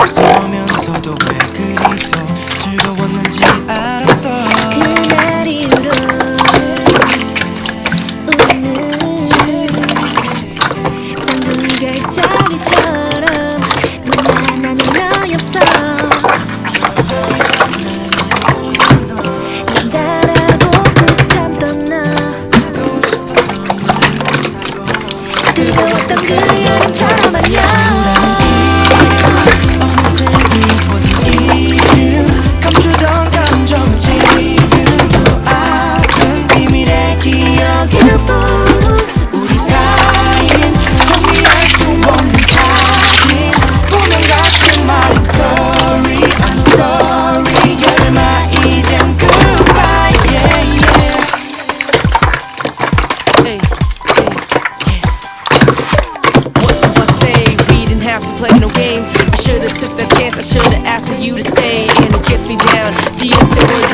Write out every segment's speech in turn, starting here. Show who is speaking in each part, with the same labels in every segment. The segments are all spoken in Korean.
Speaker 1: 둘 무서우면서도 왜 그리 또 즐거웠는지 알았어.
Speaker 2: 그날 이후로 우리는 쌍둥이 별자리처럼 너나 나는 너였어. 꾹 참던 너. 뜨거웠던 그 여름처럼 안녕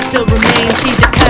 Speaker 3: still remain. She just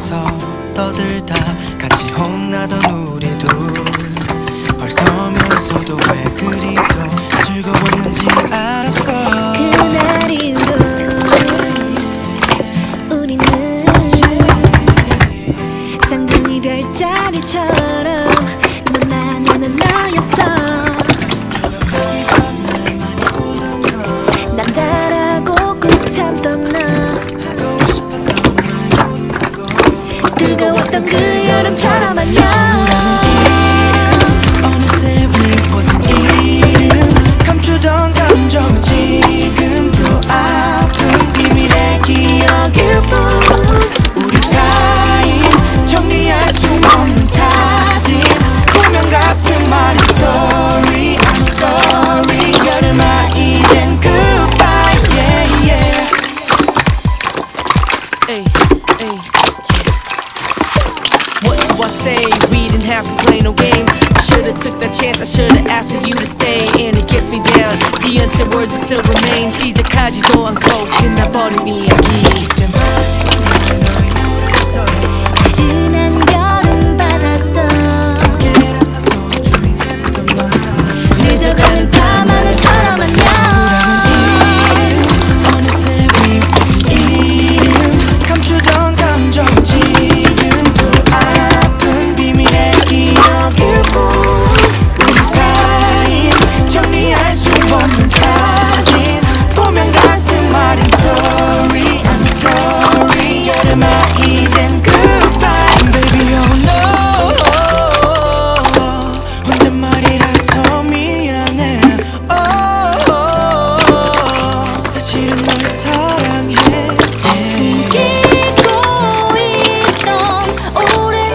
Speaker 1: 따라서 떠들다 같이 혼나던 우리도 벌써면서도 왜 그리도 즐거웠는지 알
Speaker 2: 뜨거웠던 그 여름처럼 안녕
Speaker 3: I say, we didn't have to play no game. Should've took that chance, I should've asked for you to stay. And it gets me down, the unsaid words that still remain. 地で家事と暗黒、変なボルに飽きてま
Speaker 1: す。